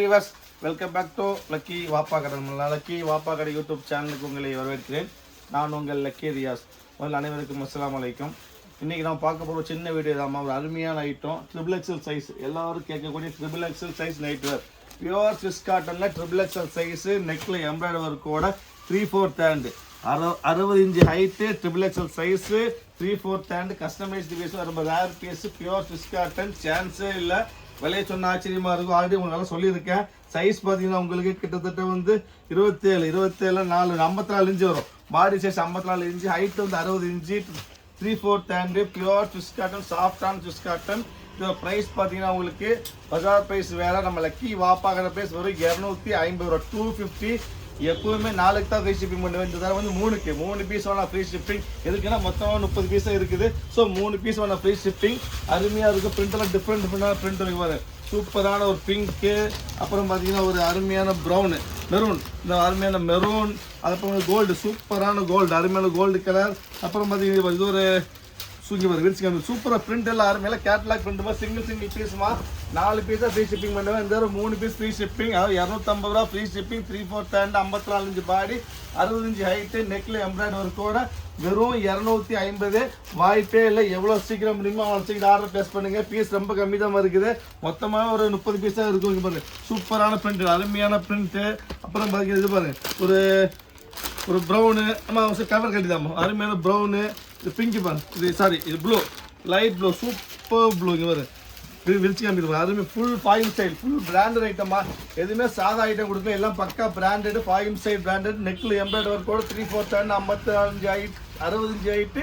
Viewers welcome back to Lucky வாப்பா கடை lucky வாப்பா கடை யூடியூப் சேனலுக்கு உங்களை வரவேற்கிறேன். நான் உங்கள் லக்கி ரியாஸ் முதல்ல அனைவருக்கும் அஸ்லாம் அலைக்கும். இன்றைக்கி நான் பார்க்க போகிற சின்ன வீடியோ தான். ஒரு அருமையான ஐட்டம் ட்ரிபிள் எக்ஸல் சைஸ் எல்லாரும் கேட்கக்கூடிய triple XL size night wear pure Swiss காட்டனில் ட்ரிபிள் எக்ஸல் சைஸு நெக்கில் எம்ப்ராய்டரி ஒர்க்கோட த்ரீ ஃபோர்த் ஹேண்டு அறு அறுபது inch height triple XL size three fourth hand customised piece ரொம்ப rare piece pure Swiss cotton சான்ஸே இல்லை. விலையை சொன்ன ஆச்சரியமாக இருக்கும். ஆல்ரெடி உங்களுக்கு சொல்லியிருக்கேன். சைஸ் பார்த்தீங்கன்னா உங்களுக்கு கிட்டத்தட்ட வந்து இருபத்தேழு இருபத்தேழு நாலு ஐம்பத்தி நாலு இன்ச்சு வரும். பாடி சைஸ் ஐம்பத்தி நாலு இன்ச்சு ஹைட் வந்து அறுபது inch. Three fourth hand pure Swiss cotton சாஃப்டான சுவிஸ் காட்டன் இதோட ப்ரைஸ் பார்த்தீங்கன்னா உங்களுக்கு பஜார் ப்ரைஸ் வேறு நம்ம லக்கி வாப்பாகிற ப்ரைஸ் வரும் இரநூத்தி ஐம்பது ரூபா டூ ஃபிஃப்டி எப்பவுமே நாளைக்கு தான் ஃப்ரீ ஷிப்பிங் பண்ணுவேன். இந்த தடவை வந்து மூணுக்கு. மூணு பீஸ் வேணா ஃப்ரீ ஷிப்பிங் எதுக்குன்னா மொத்தமாக முப்பது பீஸ் இருக்குது. ஸோ மூணு பீஸ் வேணா ஃப்ரீ ஷிப்பிங் அருமையாக இருக்குது பிரிண்டெல்லாம் டிஃப்ரெண்ட் டிஃப்ரெண்டாக பிரிண்ட் இருக்கு சூப்பரான ஒரு பிங்க்கு அப்புறம் பார்த்தீங்கன்னா ஒரு அருமையான ப்ரௌனு மெரூன் இந்த அருமையான மெரூன் அதுக்கப்புறம் கோல்டு சூப்பரான கோல்டு அருமையான கோல்டு கலர் அப்புறம் பார்த்தீங்கன்னா இது ஒரு சூக்கி பாரு விரிச்சு சூப்பராக பிரிண்ட் எல்லாம் அருமையில கேட்லாக் பிரிண்ட் மாதிரி சிங்கிள் சிங்கிள் பீஸ்மா நாலு பீஸாக ஃப்ரீ ஷிப்பிங் பண்ணுவேன். இந்த மூணு பீஸ் ஃப்ரீ ஷிப்பிங் அதாவது இரநூத்தம்பது ரூபா free shipping three four hand ஐம்பத்தி நாலு பாடி அறுபது இன்ச்சு ஹைட்டு நெக்கில் எம்ப்ராய்டரி கூட. வெறும் இரநூத்தி ஐம்பது. வாய்ப்பே இல்லை. எவ்வளோ சீக்கிரம் முடியுமோ அவ்வளோ சீக்கிரம் ஆர்டர் ப்ளேஸ் பண்ணுங்க. பீஸ் ரொம்ப கம்மி தான் இருக்குது. மொத்தமாக ஒரு முப்பது பீஸ் தான் இருக்கும் இங்க பாருங்க. சூப்பரான பிரிண்ட் அருமையான பிரிண்ட்டு அப்புறம் பாருங்க இது பாருங்க. ஒரு ஒரு ப்ரௌனு ஆமாம் கவர் கட்டி தான் அருமையான ப்ரௌனு இது பிங்க் பார் இது சாரி இது blue light blue super blue இங்கே வரும் விரிச்சு காமிக்கிறோம் அதுவுமே full fine style full branded ஐட்டமாக எதுவுமே சாதா ஐட்டம் கொடுக்கல. எல்லாம் பக்கா பிராண்டட் ஃபாயின் ஸ்டைல் பிராண்டட் நெக்கில் எம்ப்ராய்டரி ஒர்க்கோட த்ரீ ஃபோர் டென் ஐம்பத்தி அஞ்சு ஹைட் அறுபது ஹைட்டு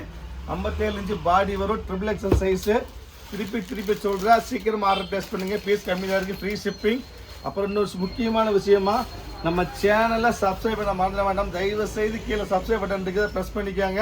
ஐம்பத்தேழு இன்ச்சு பாடி வரும். ட்ரிபிள் எக்ஸல் சைஸு திருப்பி திருப்பி சொல்கிறேன் சீக்கிரமாக ஆர்டர் பிளேஸ் பண்ணுங்கள் பீஸ் கம்மியாக இருக்குது ஃப்ரீ ஷிப்பிங் அப்புறம் இன்னொரு முக்கியமான விஷயமா நம்ம சேனலை சப்ஸ்கிரைப் பண்ண மறந்துட வேண்டாம். தயவு செய்து கீழே சப்ஸ்கிரைப் பட்டன் இருக்குது ப்ரெஸ் பண்ணிக்காங்க.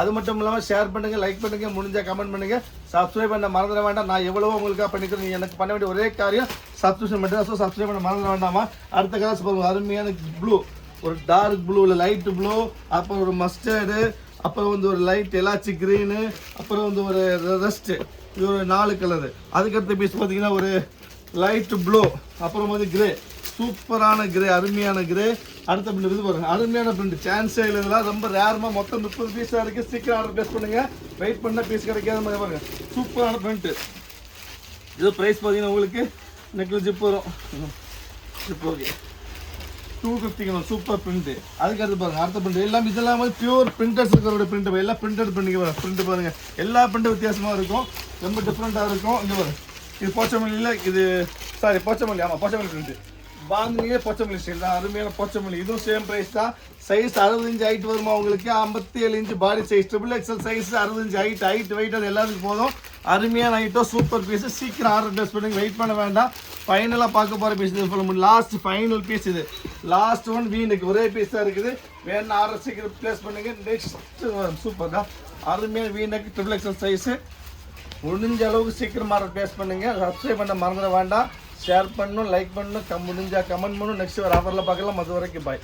அது மட்டும் இல்லாமல் ஷேர் பண்ணுங்கள் லைக் பண்ணுங்க முடிஞ்சால் கமெண்ட் பண்ணுங்கள் சப்ஸ்கிரைப் பண்ண மறந்துட வேண்டாம். நான் எவ்வளவோ உங்களுக்காக பண்ணிக்கிறேன் நீங்கள் எனக்கு பண்ண வேண்டிய ஒரே காரியம் சப்ஸ்கிரிப்ஷன் மட்டும் ஸோ சப்ஸ்கிரைப் பண்ண மறந்துட வேண்டாமா? அடுத்த கிளாஸ் பாருங்க அருமையான ப்ளூ ஒரு டார்க் ப்ளூ இல்லை லைட் ப்ளூ அப்புறம் ஒரு மஸ்டர்டு அப்புறம் வந்து ஒரு லைட் எலாச்சி க்ரீனு அப்புறம் வந்து ஒரு ரெஸ்ட்டு இது ஒரு நாலு கலரு அதுக்கடுத்த பீஸ் பார்த்தீங்கன்னா ஒரு லைட் ப்ளூ அப்புறம் வந்து கிரே சூப்பரான கிரே அருமையான கிரே அடுத்த பிரிண்ட் இது பாருங்க. அருமையான பிரிண்ட் சான்ஸே இல்லை இதெல்லாம் ரொம்ப ரேரமாக மொத்தம் முப்பது பீஸாக இருக்குது சீக்கிரம் ஆர்டர் ப்ளேஸ் பண்ணுங்கள் வெயிட் பண்ணால் பீஸ் கிடைக்காத மாதிரி பாருங்க. சூப்பரான பிரிண்ட்டு இது ப்ரைஸ் பார்த்தீங்கன்னா உங்களுக்கு நெக்லஸ் ஜிப் வரும். ஜிப் ஓகே டூ ஃபிஃப்டிக்கு சூப்பர் பிரிண்ட் அதுக்கு அடுத்து பாருங்க. அடுத்த பிரிண்ட் எல்லாம் இதெல்லாம் வந்து பியூர் பிரிண்டர்ஸ் இருக்கிறோட பிரிண்ட் எல்லாம் பிரிண்டட் பிரிண்ட் பிரிண்ட் பாருங்க. எல்லா பிரிண்ட்டும் வித்தியாசமாக இருக்கும். ரொம்ப டிஃப்ரெண்ட்டாக இருக்கும். இங்கே பாருங்க. இது போச்சமல்லியில் இது சாரி போச்சமல்லி ஆமாம் போச்சமல்லி பிரிண்ட் வாங்கினீங்க போச்சமல்லி ஸ்டைல் தான் அருமையான போச்சமல்லி. இதுவும் சேம் ப்ரைஸ் தான். சைஸ் அறுபத்தஞ்சு ஹைட் வருமா உங்களுக்கு? ஐம்பத்தி ஏழு inch body size triple XL size அறுபது ஹைட் ஹைட் வெயிட் அது எல்லாத்துக்கும் போதும். அருமையான ஐட்டம் சூப்பர் பீஸு சீக்கிரம் ஆர்டர் ப்ளேஸ் பண்ணுங்க வெயிட் பண்ண வேண்டாம். ஃபைனலாக பார்க்க போகிற பீஸ் இது சொல்ல முடியும் லாஸ்ட் ஃபைனல் பீஸ் இது. லாஸ்ட் ஒன் வீனுக்கு ஒரே பீஸ் தான் இருக்குது. வேணும் ஆர்டர் சீக்கிரம் ப்ளேஸ் பண்ணுங்க. நெக்ஸ்ட் சூப்பர் தான். அருமையான வீனுக்கு ட்ரிபிள் எக்ஸல் சைஸு முடிஞ்ச அளவுக்கு சீக்கிரம் ஆர்டர் பண்ணுங்கள் பண்ணுங்க. சப்ஸ்கிரைப் பண்ண மறந்துட வேண்டாம். ஷேர் பண்ணணும் லைக் பண்ணணும் கம் முடிஞ்சால் கமெண்ட் பண்ணணும். நெக்ஸ்ட் ஒரு ஆஃபரில் பார்க்கலாம். அது வரைக்கும் பாய்